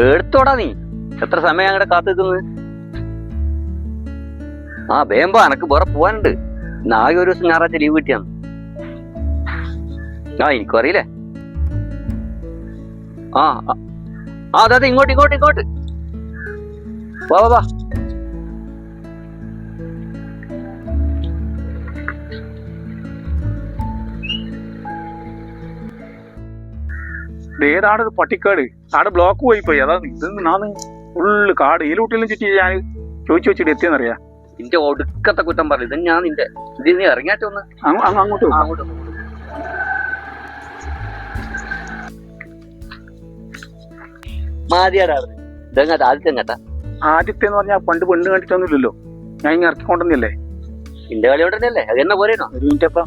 എടുത്തോടാ നീ. എത്ര സമയം അങ്ങടെ കാത്തു നിൽക്കുന്നത് ആ വേമ്പ എനക്ക് വേറെ പോവാനുണ്ട്. നാളെ ഒരു ദിവസം ഞായറാഴ്ച ലീവ് കിട്ടിയാന്ന് ആ എനിക്കും അറിയില്ലേ ആ ആ, ആ അതെ അതെ ഇങ്ങോട്ട് ഇങ്ങോട്ട് ഇങ്ങോട്ട്. വാ വാ വാ. ഇത് ഏതാണ് ഇത് പട്ടിക്കാട്? ആട് ബ്ലോക്ക് പോയി പോയി അതാണ് ഇത് നാന്ന് ഫുള്ള് കാട്. ഈ ലൂട്ടിലും ചുറ്റി ഞാൻ ചോദിച്ചു വെച്ചിട്ട് എത്തിയെന്നറിയാ? നിന്റെ ഒടുക്കത്തെ കുറ്റം പറഞ്ഞു ഇത് ഞാൻ നിന്റെ ഇത് നീ ഇറങ്ങിയാറ്റ ഒന്ന് അങ്ങ് അങ്ങ് അങ്ങോട്ട്. അങ്ങോട്ട് മാതിയാടാ ഇതെങ്ങാട്ടാ ആദ്യത്തെ എങ്ങാട്ടാ? ആദ്യത്തെ എന്ന് പറഞ്ഞാൽ പണ്ട് പെണ്ണ് കണ്ടിട്ടൊന്നുമില്ലല്ലോ. ഞാൻ ഇങ്ങനെ ഇറക്കിക്കൊണ്ടെന്നല്ലേ നിന്റെ കളി കൊണ്ടല്ലേ അത് എന്നെ പോരേനോ ഒരു മിനിറ്റ് അപ്പം.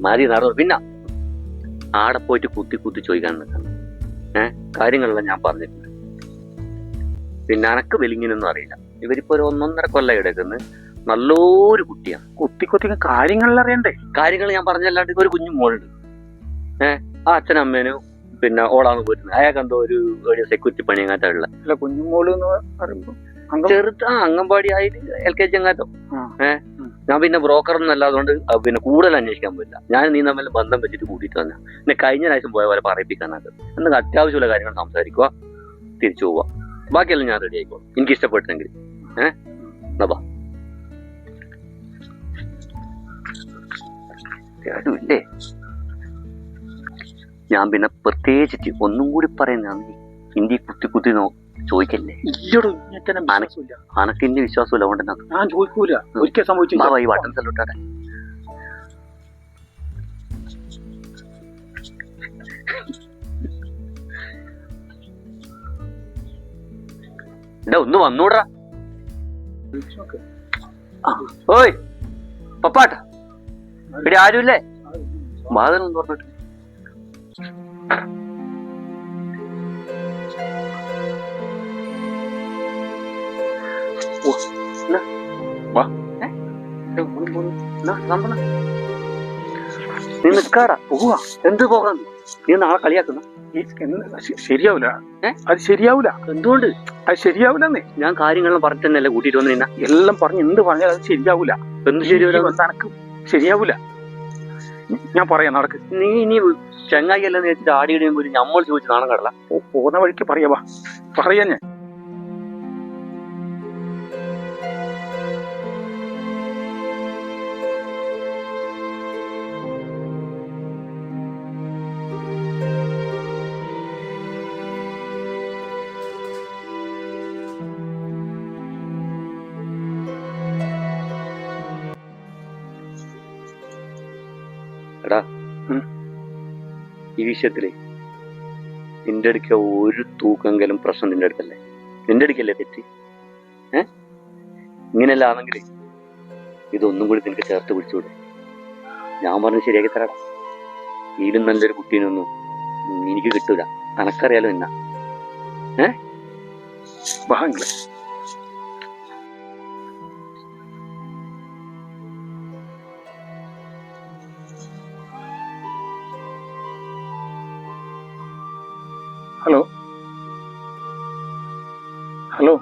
മതി നടന്നു. പിന്നെ? ആടെ പോയിട്ട് കുത്തി കുത്തി ചോദിക്കാൻ നിൽക്കണം. ഏഹ് കാര്യങ്ങളെല്ലാം ഞാൻ പറഞ്ഞിട്ടുണ്ട്. പിന്നെ അനക്ക് വെലിങ്ങിനൊന്നും അറിയില്ല. ഇവരിപ്പോ ഒരു ഒന്നൊന്നര കൊല്ലം കിടക്കുന്നത് നല്ലൊരു കുട്ടിയാണ്. കുത്തി കുത്തി കാര്യങ്ങളിൽ അറിയണ്ടേ? കാര്യങ്ങൾ ഞാൻ പറഞ്ഞല്ലാണ്ട് ഒരു കുഞ്ഞു മോളുണ്ട് ഏഹ് ആ അച്ഛനും അമ്മേനും പിന്നെ ഓളാണ് പോയിരുന്നത് അയാൾക്ക് എന്തോ ഒരു ഒരു സെക്യൂരിറ്റി പണി അങ്ങാത്തുള്ള അല്ല കുഞ്ഞുമോൾ എന്ന് പറയുമ്പോ ചെറുത് ആ അംഗൻവാടി ആയിട്ട് എൽ കെ ജി അങ്ങാറ്റോ ഏഹ്. ഞാൻ പിന്നെ ബ്രോക്കർ ഒന്നും അല്ലാതുകൊണ്ട് പിന്നെ കൂടുതൽ അന്വേഷിക്കാൻ പോയില്ല. ഞാൻ നീ തമ്മിൽ ബന്ധം വെച്ചിട്ട് കൂട്ടിയിട്ട് തന്നെ പിന്നെ കഴിഞ്ഞ പ്രാവശ്യം പോയ പോലെ പറയിപ്പിക്കാനത് എന്തെങ്കിലും അത്യാവശ്യമുള്ള കാര്യങ്ങൾ സംസാരിക്കുക തിരിച്ചു പോവുക. ബാക്കിയെല്ലാം ഞാൻ റെഡി ആയിക്കോളും. എനിക്ക് ഇഷ്ടപ്പെട്ടെങ്കിൽ. ഏഹ് എന്നാ ഞാൻ പിന്നെ പ്രത്യേകിച്ചിട്ട് ഒന്നും കൂടി പറയുന്നതാണ് ഹിന്ദി കുത്തി കുത്തി നോ ചോദിക്കല്ലേ? ഇല്ലടോ ഇങ്ങനെ മനസ്സില്ല അനക്ക് ഇന്റെ വിശ്വാസമില്ല അതുകൊണ്ട് ഞാൻ ചോദിക്കൂല. ഒരിക്കൽ സംഭവിച്ചു വട്ടം ഈ വട്ടൻ സല്ലോട്ടാടെ എടാ ഒന്ന് വന്നൂടാ. ഓയ് പപ്പാട്ട. ഇവിടെ ആരുമില്ലേ? വാതിലും തുറന്നിട്ട് ഓ, എന്നാ? വാ. ഏ? ഏ, പോണ്, പോണ്. എന്നാ, സംഭവം? നീ നിക്കാടാ. പോവാ. എന്ത് പോകാൻ? നീ നാളെ കളിയാക്കുന്ന? ഈ എന്ത് ശ- ശരിയാവൂല. ഏ? അത് ശരിയാവൂല. എന്തുകൊണ്ട്? അത് ശരിയാവൂലെന്നേ. ഞാൻ കാര്യങ്ങളെല്ലാം പറഞ്ഞിട്ട് തന്നെയല്ലേ കൂട്ടിയിട്ട് വന്നു നിന്ന? എല്ലാം പറഞ്ഞ് എന്ത് പറഞ്ഞാൽ അത് ശരിയാവൂല. എന്ത് ശരിയാവില്ല നിനക്ക് ശരിയാവൂല. ഞാൻ പറയാം നടക്ക്. നീ ഇനി ചങ്ങായി അല്ലെന്ന് വെച്ചിട്ട് ആടിയുടെയും നമ്മൾ ചോദിച്ച് നാണം കടല. പോകുന്ന വഴിക്ക് പറയാവാ പറയാ ഞാൻ. എടാ ഈ വിഷയത്തിൽ നിന്റെ അടുക്ക ഒരു തൂക്കെങ്കിലും പ്രശ്നം നിന്റെ അടുക്കല്ലേ നിന്റെ അടുക്കല്ലേ തെറ്റി? ഏ? ഇങ്ങനെയല്ല ആണെങ്കിൽ ഇതൊന്നും കൂടി നിനക്ക് ചേർത്ത് പിടിച്ചുകൂടെ. ഞാൻ പറഞ്ഞ് ശരിയാക്കി തരാടാ. ഇതിലും നല്ലൊരു കുട്ടീനൊന്നും എനിക്ക് കിട്ടൂല. അനക്കറിയാലോ എന്നാ വാങ്ങളെ ಹಲೋ ಹಲೋ